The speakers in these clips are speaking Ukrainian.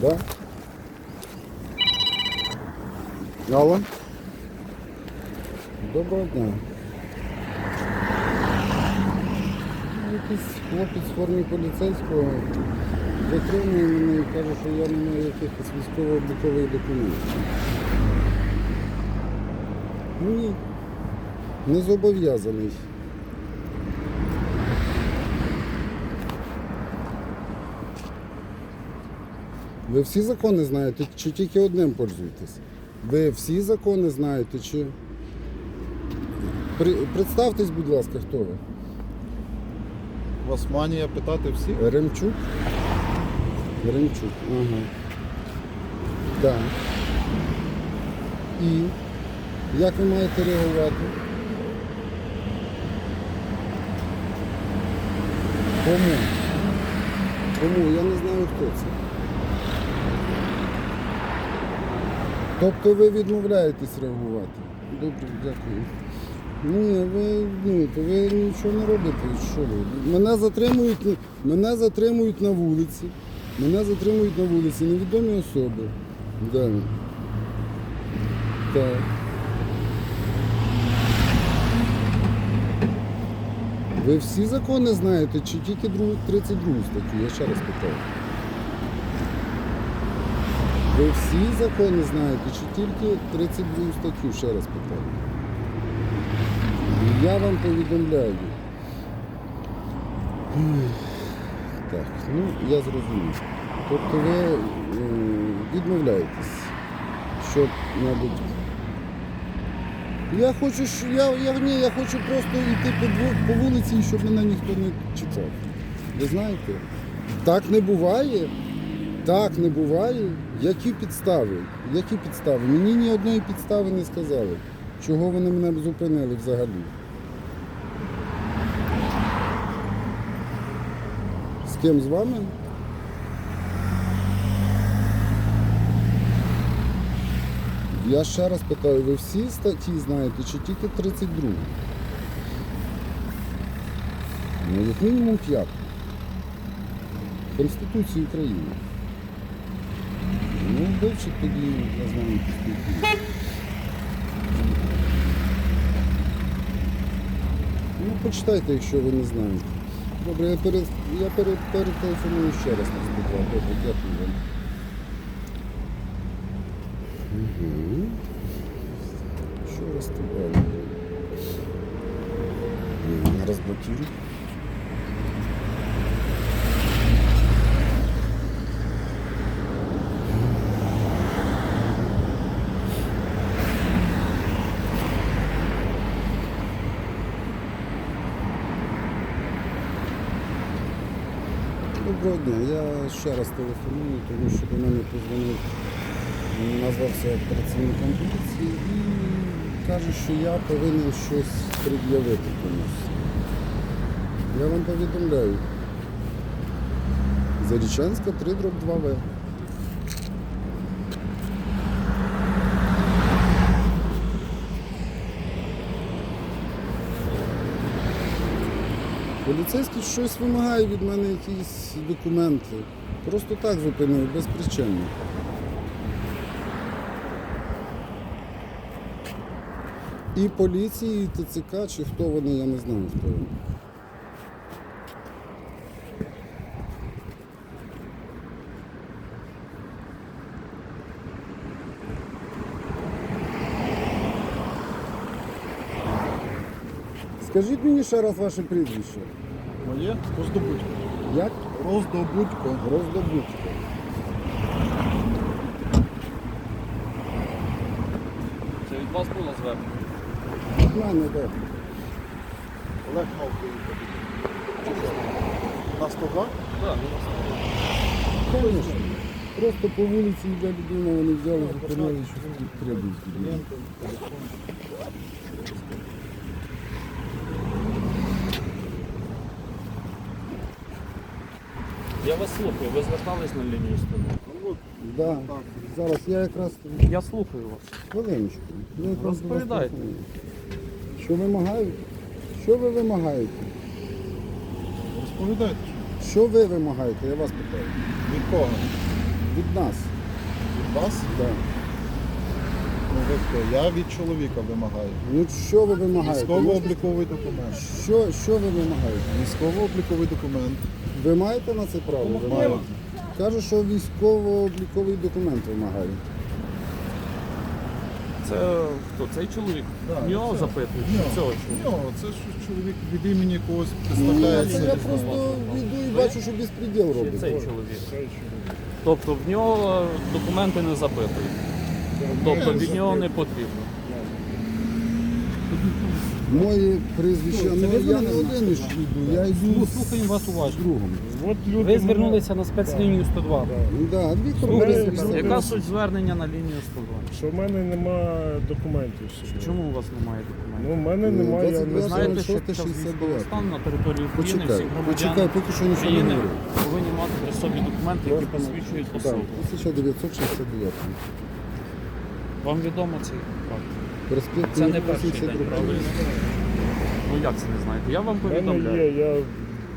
Да? Алло? Доброго дня. Ну, Якийсь хлопець в формі поліцейського затримує мене і каже, що я не маю якихось військово-облікових документів. Ні. Не зобов'язаний. Ви всі закони знаєте, чи тільки одним пользуєтесь? Ви всі закони знаєте, чи. При... Представтесь, будь ласка, хто ви? Вас манія питати всіх? Ремчук? Ремчук, ага. Так. І як ви маєте реагувати? Кому? Кому? Я не знаю, хто це. Тобто ви відмовляєтесь реагувати? Добре, дякую. Ні, ви, ні, то ви нічого не робите. Що ви? Мене затримують, мене затримують на вулиці. Мене затримують на вулиці невідомі особи. Да. Так. Ви всі закони знаєте, чи тільки 32 статтю? Я ще раз питаю. Ви всі закони знаєте, чи тільки 32 статтю? Ще раз питаю. Я вам повідомляю. Так, ну я зрозумів. Тобто ви е, відмовляєтесь, щоб, мабуть. Я хочу, що я, я, ні, я хочу просто йти по, по вулиці, щоб мене ніхто не чіпав. Ви знаєте? Так не буває. Так не буває. Які підстави? Які підстави? Мені ні одної підстави не сказали. Чого вони мене зупинили взагалі? З ким з вами? Я ще раз питаю, ви всі статті знаєте, чи тільки 32? Ну, як мінімум п'яту. Конституції України. Ну, вивчіть тоді, я з вами поспілкуюся. Ну, почитайте, якщо ви не знаєте. Добре, я, пере, я пере, перетелефоную ще раз на 102. Добре, дякую вам. Угу. Що раз тебе? Розблокирую. Доброго. Я ще раз телефоную, тому що до мене позвонив, назвався працівником поліції і каже, що я повинен щось пред'явити комусь. Я вам повідомляю. Зарічанська 3 дроб 2В. Поліцейський щось вимагає від мене якісь документи. Просто так зупинив, без причини. І поліції, і ТЦК, чи хто вони, я не знаю, хто вони. Скажіть мені ще раз ваше прізвище. Моє? Роздобудько. Як? Роздобудько. Роздобудько. Це від вас було звернення? Від мене, так. Олег мав приїхати. На 102? Так, Конечно. Просто по вулиці йде людина, вони взяли, зупинили, що тут Я вас слухаю, ви звертались на лінію 102? Ну, Да. так. Зараз я якраз Я слухаю вас. хвилиночку. Я якраз до вас Розповідайте. телефоную. Що вимагають? Що ви вимагаєте? Розповідайте. Що ви вимагаєте? Я вас питаю. Від кого? Від нас. Від вас? Да. Ну ви хто? Я від чоловіка вимагаю. Ну що ви вимагаєте? Військово-обліковий документ. Що, що ви вимагаєте? Військово-обліковий документ. Ви маєте на це право? Маю. Кажу, що військово-обліковий документ вимагаю. Це хто? Цей чоловік? Да, В нього це- запитують, Нього. цього чоловіка? Ну, це ж чоловік від імені когось Ні, я просто йду і бачу, що безпреділ Чи робить. цей чоловік? Тобто в нього документи не запитують. Тобто від нього не потрібно. Моє прізвище, ну я не один ж йду, я йду Слухаємо вас з уважно. другом. От люди Ви звернулися на спецлінію 102. Ну, Да, Віктор Слухайте, Борисович, ну, Яка суть звернення на лінію 102? Що в мене немає документів собі. Чому у вас немає документів? Ну, в мене Ну, немає. я 22 Ви не знаєте, що 46, під час 69. військового стану на території України почекай, всі почекай, громадяни поки що нічого не України говорю. повинні мати при собі документи, які посвідчують Так, особу. 1969. Вам відомо цей факт? Проспект Це не перший день, 82. правильно? Ну як це не знаєте? Я вам В мене повідомляю. є, я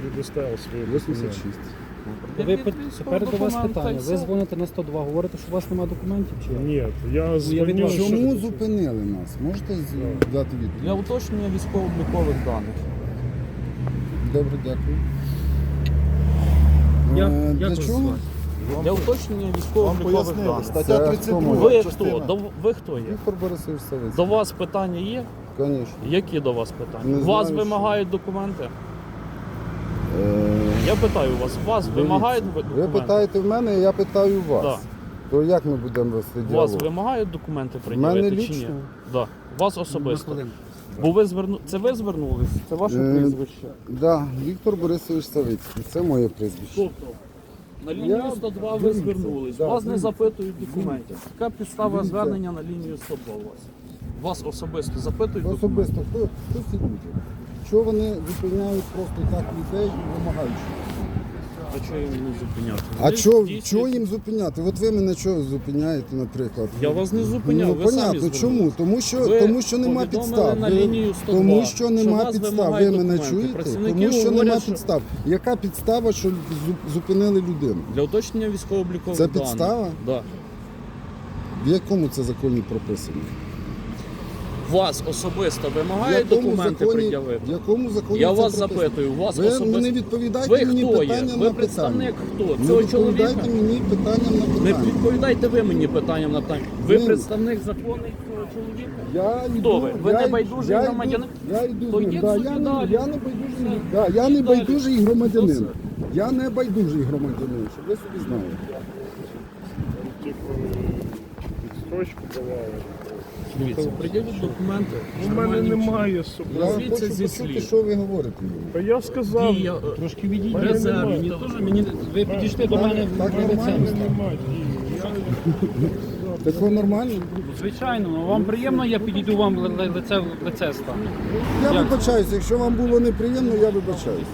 предоставив свої документи. 86. Ви Пред'явіть пи- тепер до вас питання. Ви дзвоните на 102, говорите, що у вас немає документів чи як? Ні, я звернув, що... Чому зупинили нас? Можете з- дати Для відповідь? уточнення військово-облікових даних. Добре, дякую. Як- Е, як Для вас чого? звати? Для уточнення Вам пояснили, даних. стаття Це 32. Ви хто? До- Ви хто є? Віктор Борисович Савицький. До вас питання є? Звісно. Які до вас питання? Не вас знаю, вимагають документи? Е, Я питаю вас, вас вимагають ви- Ви питаєте в мене, я питаю вас. Да. То як ми будемо вести Вас вимагають документи В мене чи ні? лічно? Да. Вас особисто. Бо ви зверну... Це ви звернулись? Це ваше Е, прізвище? Да, Віктор Борисович Савицький. Це моє прізвище. Тобто, на лінію 102 ви дивіться, звернулись, да, вас не дивіться. запитують документів. Яка підстава Дивіться. звернення на лінію 102 у вас? Вас особисто запитують Особисто документи? хто, хто ці люди? Чого вони зупиняють просто так людей і вимагають? А чого їм не зупиняти? А Ви чого дійсно- чого їм зупиняти? От ви мене чого зупиняєте, наприклад? Я вас не зупиняв, Ну, ви самі понятно, звернулись. чому? Тому що, Ви тому що нема повідомили підстав. на Ви- лінію 102, тому що що нема вас підстав. Ви вимагають мене документи. чуєте? Працівники Тому що говорять, нема що- підстав. Яка підстава, що зу- зупинили людину? Для уточнення військово-облікових Це даних. підстава? Да. В якому це законі прописано? Вас особисто вимагають якому документи законі, пред'явити? в якому законі Я це вас прописано? запитую, вас Ви особисто. не відповідайте Ви мені хто є? питанням Ви на представник питання. хто? Цього не відповідайте чоловіка? мені питанням на Не питання. відповідайте ви мені питанням на питання. Ви Ні. представник законний цього чоловіка? Я Хто йду, ви? Ви я, не байдужий я громадянин? Йду, я йду То ним. йдіть Да, собі я, не, далі. я не байдужий, да, я не далі. байдужий громадянин. Я не байдужий громадянин, щоб ви собі знали. Типу, відстрочку давали. Дивіться, приділіть документи. У мене немає з собою. Я Назвіться хочу зі почути, слів. що ви говорите. Та я сказав, Дія, е, Трошки відійдіть. Мене Резерв. немає. Мені теж мені ви підійшли до мене Так в нормально? лице. немає дії. Я Такого нормально? Звичайно, ну, вам приємно, я підійду вам ли- ли- лице в лице стану. Я вибачаюся, якщо вам було неприємно, я вибачаюся.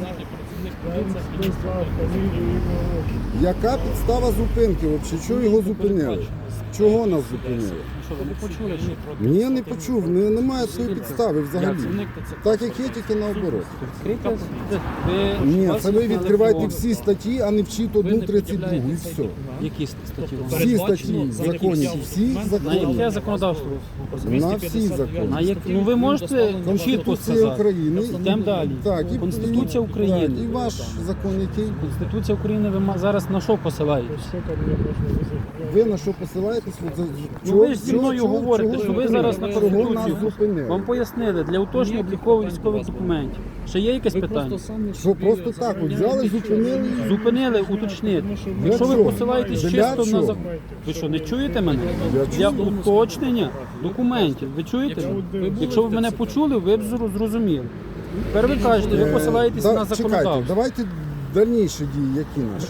Яка підстава зупинки взагалі? Чого його зупинили? Чого нас зупинили? Що ви не почули? Ні, я не почув, не, немає цієї підстави взагалі. Так як є, тільки наоборот. Ні, це ви відкриваєте всі статті, а не вчіть одну 32 і все. Які статті? Всі статті в законі, всі На яке закони. законодавство? На всі закони. На як... Ну ви можете чітко Конституція сказати. України. Йдемо далі. Так, і Конституція України. так, І ваш закон, який Конституція України ви ма- зараз на що посилаєтесь? Ви на що посилаєтесь? От за- Ну чого- ви ж зі чого- мною чого- говорите, чого що ви ви зараз на чого нас Конституцію. зупинили? Вам пояснили, для уточнення облікових військових документів. Ще є якесь питання? самі Що собі просто так, от взяли, зупинили. і- Зупинили, уточнити. що Якщо ви чого? посилаєтесь Для чисто на чого? закон. Ви що, не чуєте мене? Я Для чую. уточнення документів. Ви чуєте? Мене? ви Якщо ви мене почули, ви б зру- зрозуміли. Тепер ви кажете, ви Е, посилаєтесь да, на Чекайте, законодавство. давайте дальніші дії, які наші.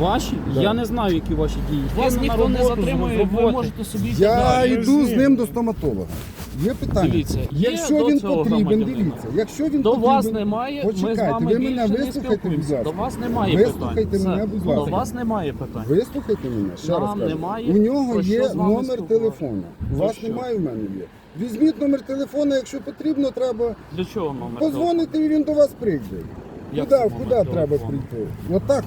Ваші? Я не знаю, які ваші дії. Вас на ніхто не роботу, з затримує, ви роботи. можете собі йти Я далі. йду з ним до стоматолога. Є питання. Дивіться, є якщо до він цього потрібен, громадянина. дивіться, якщо він До потрібен, вас немає, ми з Почекайте, вами ви більше мене не вислухайте, будь спілкуємося. ласка. До вас немає Вислухайте питань. мене, Все. будь ласка. До вас немає питань. Вислухайте мене, ще Нам раз кажу. немає У нього про що є з вами номер спілкуватися. телефону. У вас що? немає, у мене є. Візьміть номер телефона, якщо потрібно, треба Для чого номер? позвонити і він до вас прийде. Як Куди, це куди треба телефону? прийти? Отак,